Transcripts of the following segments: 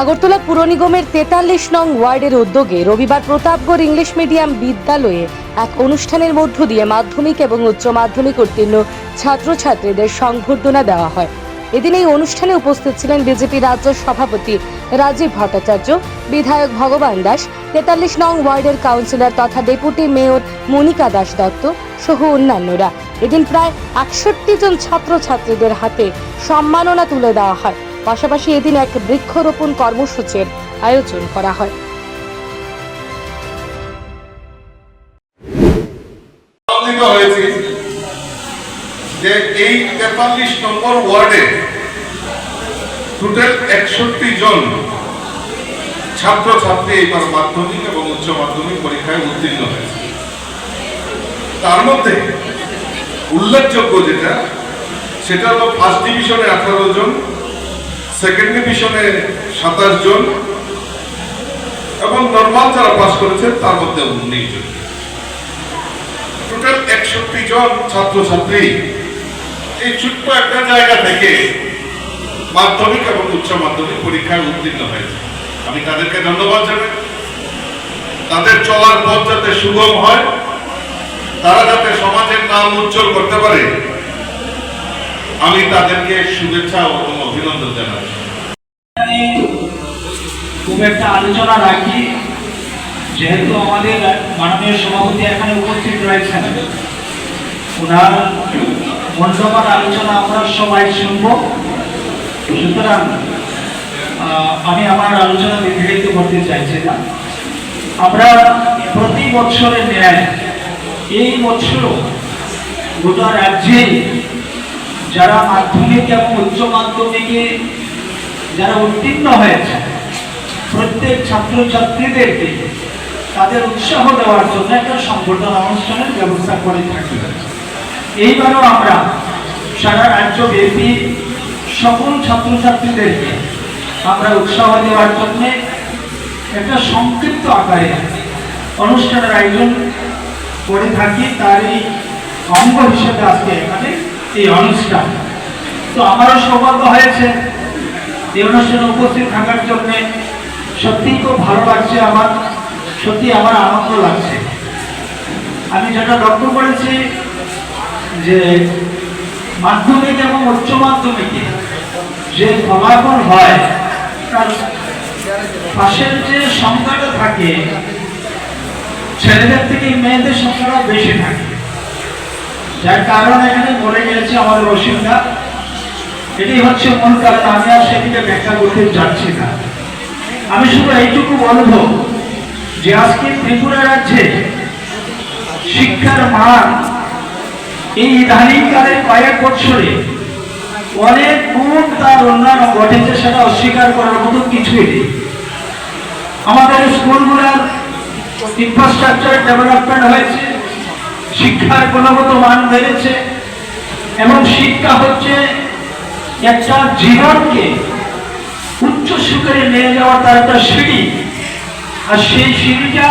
আগরতলা পুর নিগমের তেতাল্লিশ নং ওয়ার্ডের উদ্যোগে রবিবার প্রতাপগড় ইংলিশ মিডিয়াম বিদ্যালয়ে এক অনুষ্ঠানের মধ্য দিয়ে মাধ্যমিক এবং উচ্চ মাধ্যমিক উত্তীর্ণ ছাত্রছাত্রীদের সংবর্ধনা দেওয়া হয়। এদিন এই অনুষ্ঠানে উপস্থিত ছিলেন বিজেপি রাজ্য সভাপতি রাজীব ভট্টাচার্য, বিধায়ক ভগবান দাস, তেতাল্লিশ নং ওয়ার্ডের কাউন্সিলর তথা ডেপুটি মেয়র মনিকা দাস দত্ত সহ অন্যান্যরা। এদিন প্রায় একষট্টি জন ছাত্রছাত্রীদের হাতে সম্মাননা তুলে দেওয়া হয়। পাশাপাশি এদিন এক বৃক্ষরোপণ কর্মসূচির আয়োজন করা হয়। যে এই তেতাল্লিশ নম্বর ওয়ার্ডে টোটাল একষট্টি জন এবার মাধ্যমিক এবং উচ্চ মাধ্যমিক পরীক্ষায় উত্তীর্ণ হয়েছে। তার মধ্যে উল্লেখযোগ্য যেটা, সেটা হলো ফার্স্ট ডিভিশনে আঠারো জন সেকেন্ড ডিভিশনে সাতাশ জন এবং নর্মাল যারা পাস করেছেন তার মধ্যে উনিশ জন। টোটাল একষট্টি জন ছাত্রছাত্রী। এই ছোট্ট একটা জায়গা থেকে মাধ্যমিক এবং উচ্চ মাধ্যমিক পরীক্ষায় উত্তীর্ণ হয়েছে। আমি তাদেরকে ধন্যবাদ জানাই। তাদের চলার পথ যাতে সুগম হয়, তারা যাতে সমাজের নাম উজ্জ্বল করতে পারে আমি তাদেরকে শুভেচ্ছা এবং অভিনন্দন জানাই। খুব একটা আলোচনা রাখি, যেহেতু আমাদের মাননীয় সভাপতি এখানে উপস্থিত রয়েছেন। ওনার মূল্যবান আলোচনা আমরা সবাই শুনব। সুতরাং আমি আমার আলোচনা দীর্ঘায়িত করতে চাইছি না আমরা প্রতি বছরের ন্যায় এই বছর গোটা রাজ্যে যারা মাধ্যমিক এবং উচ্চ মাধ্যমিকে, যারা উত্তীর্ণ হয়েছে, প্রত্যেক ছাত্রছাত্রীদেরকে তাদের উৎসাহ দেওয়ার জন্য একটা সংবর্ধনা অনুষ্ঠানের ব্যবস্থা করে থাকি। এইবারও আমরা সারা রাজ্যব্যাপী সকল ছাত্রছাত্রীদেরকে আমরা উৎসাহ দেওয়ার জন্য একটা সংক্ষিপ্ত আকারে অনুষ্ঠানের আয়োজন করে থাকি। তারই অঙ্গ হিসেবে আজকে এখানে এই অনুষ্ঠান। তো আমারও সৌভাগ্য হয়েছে এই অনুষ্ঠানে উপস্থিত থাকার জন্যে সত্যিই খুব ভালো লাগছে আমার সত্যি আমার আনন্দ লাগছে। আমি যেটা লক্ষ্য করেছি যে মাধ্যমিক এবং উচ্চ মাধ্যমিকে যে ফলাফল হয়, তার পাশের যে সংখ্যাটা থাকে, ছেলেদের থেকে মেয়েদের সংখ্যাটা বেশি থাকে। যার কারণ এখানে বলে গিয়েছে আমাদের অসুবিধা এটি হচ্ছে মূল কারণ, আমি আর সেটিকে ব্যাখ্যা করতে যাচ্ছি না। আমি শুধু এইটুকু বলব যে আজকে ত্রিপুরা রাজ্যে শিক্ষার মান এই ইদানিংকালের কয়েক বছরে অনেক গুণ তার উন্নয়ন ঘটেছে, সেটা অস্বীকার করার মতো কিছুই নেই। আমাদের স্কুলগুলোর ইনফ্রাস্ট্রাকচার ডেভেলপমেন্ট হয়েছে শিক্ষার গুণগত মান বেড়েছে। এবং শিক্ষা হচ্ছে একটা জীবনকে উচ্চ শিখরে নিয়ে যাওয়ার তার একটা সিঁড়ি। আর সেই সিঁড়িটা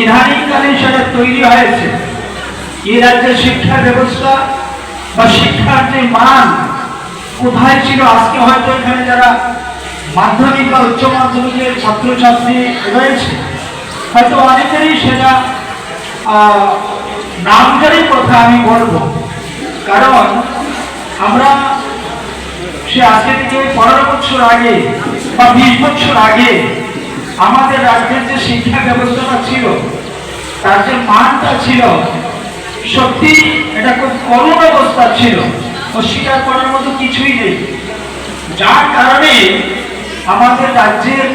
ইদানিংকালে সেটা তৈরি হয়েছে। এই রাজ্যের শিক্ষা ব্যবস্থা বা শিক্ষার যে মান কোথায় ছিল, আজকে হয়তো এখানে যারা মাধ্যমিক বা উচ্চ মাধ্যমিকের ছাত্রছাত্রী রয়েছে, হয়তো অনেকেরই সেটা আহ, নামজারি কথা আমি বলব। কারণ আমরা সে আজকে থেকে পনেরো বছর আগে বা বিশ বছর আগে আমাদের রাজ্যের যে শিক্ষা ব্যবস্থাটা ছিল তার যে মানটা ছিল সত্যি এটা খুব করুণ অবস্থা ছিল। অস্বীকার করার মতো কিছুই নেই। যার কারণে আমাদের রাজ্যের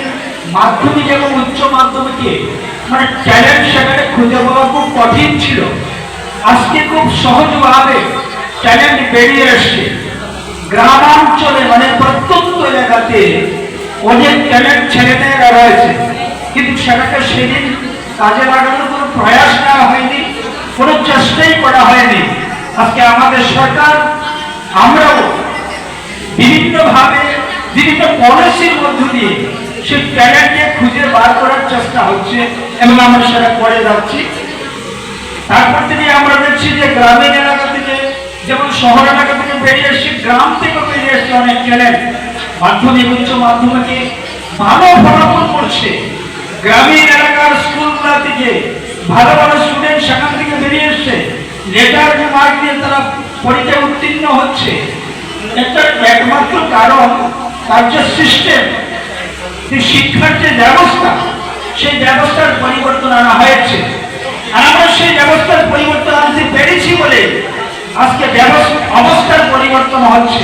মাধ্যমিক এবং উচ্চ মাধ্যমিকে মানে ট্যালেন্ট সেখানে খুঁজে পাওয়া খুব কঠিন ছিল। আজকে খুব সহজভাবে ট্যালেন্ট বেরিয়ে আসছে। গ্রামাঞ্চলে মানে প্রত্যন্ত এলাকাতে অনেক ট্যালেন্ট ছেলেমেয়েরা রয়েছে। কিন্তু সেটাকে সেদিন কাজে লাগানোর কোনো প্রয়াস নেওয়া হয়নি, কোনো চেষ্টাই করা হয়নি। আজকে আমাদের সরকার, আমরাও বিভিন্নভাবে বিভিন্ন পলিসির মধ্য দিয়ে সেই ট্যালেন্টকে খুঁজে বার করার চেষ্টা হচ্ছে এবং আমরা সেটা করে যাচ্ছি। তারপর থেকে আমরা দেখছি যে গ্রামীণ এলাকা থেকে, যেমন শহর এলাকা থেকে বেরিয়ে এসছে গ্রাম থেকে বেরিয়ে এসছে অনেক ট্যালেন্ট মাধ্যমিক, উচ্চ মাধ্যমিকে ভালো ফলাফল করছে। গ্রামীণ এলাকার স্কুলগুলো থেকে ভালো ভালো স্টুডেন্ট সেখান থেকে বেরিয়ে এসছে। লেটার মার্ক দিয়ে তারা পরীক্ষায় উত্তীর্ণ হচ্ছে। একটা একমাত্র কারণ তার যে সিস্টেম শিক্ষার যে ব্যবস্থা, সেই ব্যবস্থার পরিবর্তন আনা হয়েছে। আর সেই ব্যবস্থার পরিবর্তন আনতে পেরেছি বলে আজকে অবস্থার পরিবর্তন হচ্ছে।